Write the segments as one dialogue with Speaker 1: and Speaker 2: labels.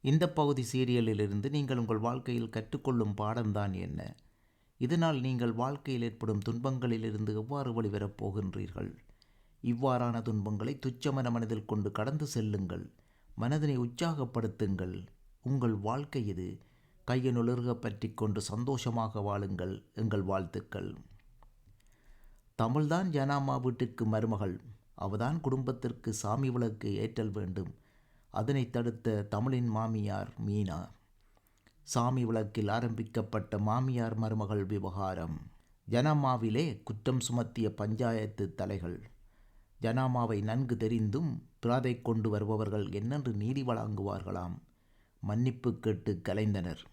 Speaker 1: இந்த பகுதி சீரியலிலிருந்து நீங்கள் உங்கள் வாழ்க்கையில் கற்றுக்கொள்ளும் பாடம்தான் என்ன? இதனால் நீங்கள் வாழ்க்கையில் ஏற்படும் துன்பங்களிலிருந்து எவ்வாறு வெளிவரப் போகின்றீர்கள்? இவ்வாறான துன்பங்களை துச்சமன மனதில் கொண்டு கடந்து செல்லுங்கள். மனதினை உற்சாகப்படுத்துங்கள். உங்கள் வாழ்க்கை இது. கையனுலர்க பற்றி கொண்டு சந்தோஷமாக வாழுங்கள். எங்கள் வாழ்த்துக்கள். தமிழ்தான் ஜனாமா வீட்டிற்கு மருமகள். அவதான் குடும்பத்திற்கு சாமி விளக்கு ஏற்றல் வேண்டும். அதனை தடுத்த தமிழின் மாமியார் மீனா. சாமி விளக்கில் ஆரம்பிக்கப்பட்ட மாமியார் மருமகள் விவகாரம். ஜனாமாவிலே குற்றம் சுமத்திய பஞ்சாயத்து தலைகள். ஜனாமாவை நன்கு தெரிந்தும் பிராதை கொண்டு வருபவர்கள் என்னென்று நீதி வழங்குவார்களாம். மன்னிப்பு கேட்டு கலைந்தனர்.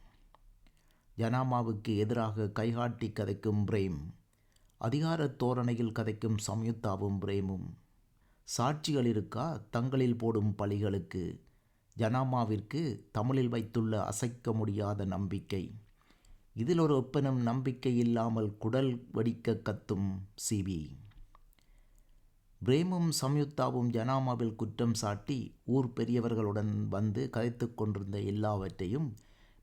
Speaker 1: ஜனாமாவுக்கு எதிராக கைகாட்டி கதைக்கும் பிரேம். அதிகார தோரணையில் கதைக்கும் சம்யுக்தாவும் பிரேமும். சாட்சிகள் இருக்கா? தங்களில் போடும் பழிகளுக்கு. ஜனாமாவிற்கு தமிழில் வைத்துள்ள அசைக்க முடியாத நம்பிக்கை. இதில் ஒரு ஒப்பனும் நம்பிக்கை இல்லாமல் குடல் வெடிக்க கத்தும் சிபி பிரேமும் சம்யுக்தாவும் ஜனாமாவில் குற்றம் சாட்டி ஊர் பெரியவர்களுடன் வந்து கதைத்து கொண்டிருந்த எல்லாவற்றையும்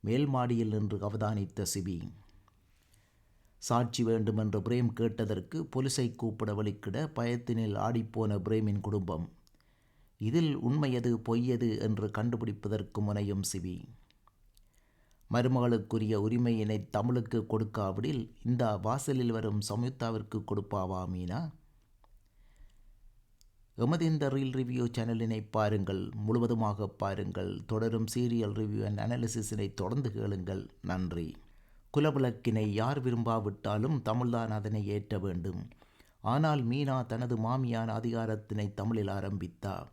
Speaker 1: மேல்மாடியில் நின்று அவதானித்த சிபி சாட்சி வேண்டுமென்று பிரேம் கேட்டதற்கு போலீஸை கூப்பிட வலிக்கிட பயத்தினில் ஆடிப்போன பிரேமின் குடும்பம். இதில் உண்மையது பொய்யது என்று கண்டுபிடிப்பதற்கு முனையும் சிவி மருமகளுக்குரிய உரிமையினை தமிழுக்கு கொடுக்காவிடில் இந்த வாசலில் வரும் சம்யுக்தாவிற்கு கொடுப்பாவா மீனா? எமது இந்த ரீல் ரிவ்யூ சேனலினை பாருங்கள் முழுவதுமாக பாருங்கள் தொடரும் சீரியல் ரிவ்யூ அண்ட் அனாலிசிஸினை தொடர்ந்து கேளுங்கள். நன்றி. குலவிளக்கினை யார் விரும்பாவிட்டாலும் தமிழ்தான் அதனை ஏற்ற வேண்டும். ஆனால் மீனா தனது மாமியான அதிகாரத்தினை தமிழில் ஆரம்பித்தார்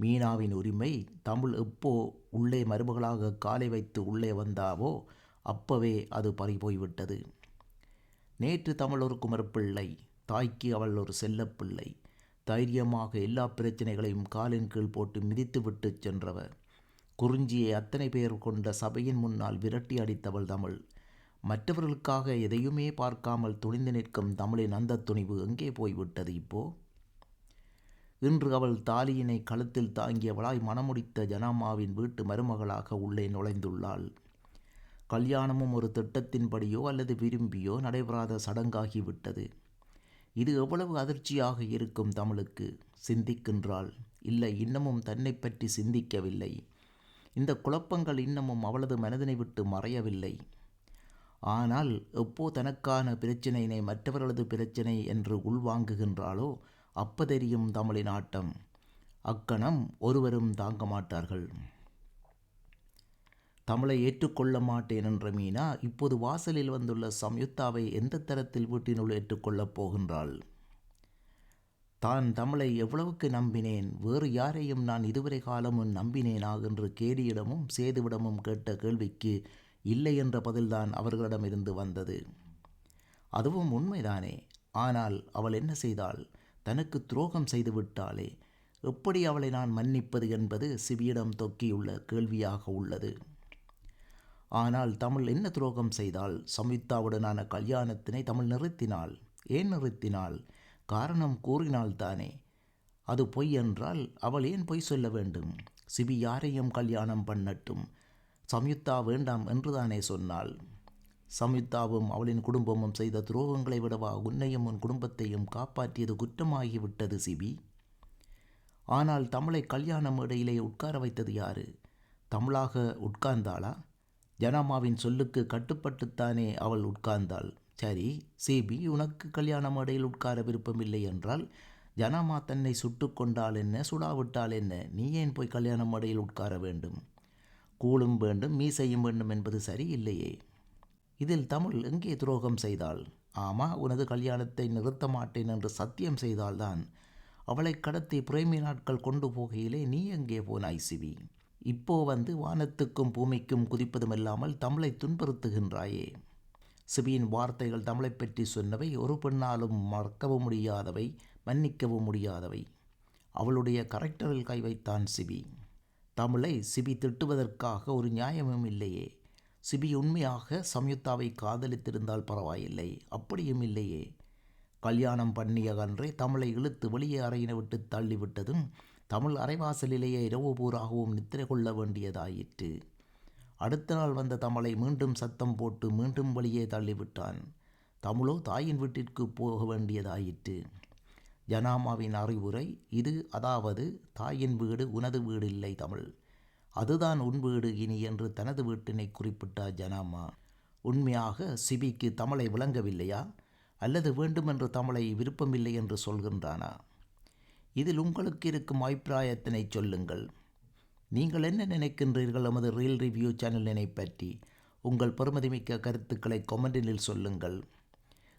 Speaker 1: மீனாவின் உரிமை தமிழ் எப்போ உள்ளே மருமகளாக காலை வைத்து உள்ளே வந்தாவோ அப்பவே அது பறிபோய்விட்டது. நேற்று தமிழ் ஒரு குமரப்பிள்ளை தாய்க்கு அவள் ஒரு செல்லப்பிள்ளை. தைரியமாக எல்லா பிரச்சனைகளையும் காலின் கீழ் போட்டு மிதித்து விட்டு சென்றவர். குறிஞ்சியை அத்தனை பேர் கொண்ட சபையின் முன்னால் விரட்டி அடித்தவள் தமிழ். மற்றவர்களுக்காக எதையுமே பார்க்காமல் துணிந்து நிற்கும் தமிழின் அந்த துணிவு எங்கே போய்விட்டது இப்போ? இன்று அவள் தாலியினை கழுத்தில் தாங்கியவளாய் மணமுடித்த ஜனாமாவின் வீட்டு மருமகளாக உள்ளே நுழைந்துள்ளாள். கல்யாணமும் ஒரு திட்டத்தின்படியோ அல்லது விரும்பியோ நடைபெறாத சடங்காகிவிட்டது. இது எவ்வளவு அதிர்ச்சியாக இருக்கும் தமிழுக்கு? சிந்திக்கின்றாள். இல்லை இன்னமும் தன்னை பற்றி சிந்திக்கவில்லை. இந்த குழப்பங்கள் இன்னமும் அவளது மனதினை விட்டு மறையவில்லை. ஆனால் எப்போ தனக்கான பிரச்சினையினை மற்றவர்களது பிரச்சினை என்று உள்வாங்குகின்றாளோ அப்ப தெரியும் தமிழின் ஆட்டம். அக்கணம் ஒருவரும் தாங்க மாட்டார்கள். தமிழை ஏற்றுக்கொள்ள மாட்டேன் என்ற மீனா இப்போது வாசலில் வந்துள்ள சம்யுக்தாவை எந்த தரத்தில் வீட்டினுள் ஏற்றுக்கொள்ளப் போகின்றாள்? தான் தமிழை எவ்வளவுக்கு நம்பினேன் வேறு யாரையும் நான் இதுவரை காலமும் நம்பினேனா? என்று கேடியிடமும் சேதுவிடமும் கேட்ட கேள்விக்கு இல்லை என்ற பதில்தான் அவர்களிடமிருந்து வந்தது. அதுவும் உண்மைதானே. ஆனால் அவள் என்ன செய்தாள்? தனக்கு துரோகம் செய்து விட்டாளே எப்படி அவளை நான் மன்னிப்பது என்பது சிவியிடம் தொக்கியுள்ள கேள்வியாக உள்ளது. ஆனால் தமிழ் என்ன துரோகம் செய்தால் சம்யுக்தாவுடனான கல்யாணத்தினை தமிழ் நிறுத்தினாள். ஏன் நிறுத்தினாள்? காரணம் கூறினால்தானே. அது பொய் என்றால் அவள் ஏன் பொய் சொல்ல வேண்டும்? சிபி யாரையும் கல்யாணம் பண்ணட்டும். சம்யுக்தா வேண்டாம் என்றுதானே சொன்னாள். சம்யுக்தாவும் அவளின் குடும்பமும் செய்த துரோகங்களை விடவா உன்னையும் உன் குடும்பத்தையும் காப்பாற்றியது குற்றமாகிவிட்டது சிபி. ஆனால் தமிழை கல்யாணம் மேடையிலே உட்கார வைத்தது யாரு? தமிழாக உட்கார்ந்தாளா? ஜனாமாவின் சொல்லுக்கு கட்டுப்பட்டுத்தானே அவள் உட்கார்ந்தாள். சரி சிபி உனக்கு கல்யாண மேடையில் உட்கார விருப்பமில்லை என்றால் ஜனாமா தன்னை சுட்டு கொண்டால் என்ன சுடாவிட்டால் என்ன? நீ ஏன் போய் கல்யாண மேடையில் உட்கார வேண்டும்? கூழும் வேண்டும் மீசையும் வேண்டும் என்பது சரி இல்லையே இதில் தமிழ் எங்கே துரோகம் செய்தாள்? ஆமா உனது கல்யாணத்தை நிறுத்த மாட்டேன் என்று சத்தியம் செய்தால்தான். அவளை கடத்தி பிரேமி நாட்கள் கொண்டு போகையிலே நீ எங்கே போனாய் சிவி இப்போ வந்து வானத்துக்கும் பூமிக்கும் குதிப்பதும் இல்லாமல் தமிழை துன்புறுத்துகின்றாயே. சிபியின் வார்த்தைகள் தமிழை பற்றி சொன்னவை ஒரு பெண்ணாலும் மறக்கவும் முடியாதவை மன்னிக்கவும் முடியாதவை. அவளுடைய கரெக்டரில் கை வைத்தான் சிபி. தமிழை சிபி திட்டுவதற்காக ஒரு நியாயமும் இல்லையே. சிபி உண்மையாக சம்யுக்தாவை காதலித்திருந்தால் பரவாயில்லை. அப்படியும் இல்லையே. கல்யாணம் பண்ணிய அன்றே தமிழை இழுத்து வெளியே அறையினை விட்டு தள்ளிவிட்டதும் தமிழ் அரைவாசலிலேயே இரவு பூராகவும் நித்திரை கொள்ள வேண்டியதாயிற்று. அடுத்த நாள் வந்த தமிழை மீண்டும் சத்தம் போட்டு மீண்டும் வெளியே தள்ளிவிட்டான். தமிழோ தாயின் வீட்டிற்கு போக வேண்டியதாயிற்று. ஜனாமாவின் அறிவுரை இது அதாவது தாயின் வீடு உனது வீடு இல்லை தமிழ். அதுதான் உன் வீடு இனி என்று தனது வீட்டினை குறிப்பிட்டார் ஜனாமா. உண்மையாக சிபிக்கு தமிழை விளங்கவில்லையா? அல்லது வேண்டுமென்று தமிழை விருப்பமில்லை என்று சொல்கின்றானா? இதில் உங்களுக்கு இருக்கும் அபிப்பிராயத்தினை சொல்லுங்கள். நீங்கள் என்ன நினைக்கின்றீர்கள் எமது ரீல் ரிவ்யூ சேனலினை பற்றி? உங்கள் பெருமதிமிக்க கருத்துக்களை கொமெண்டினில் சொல்லுங்கள்.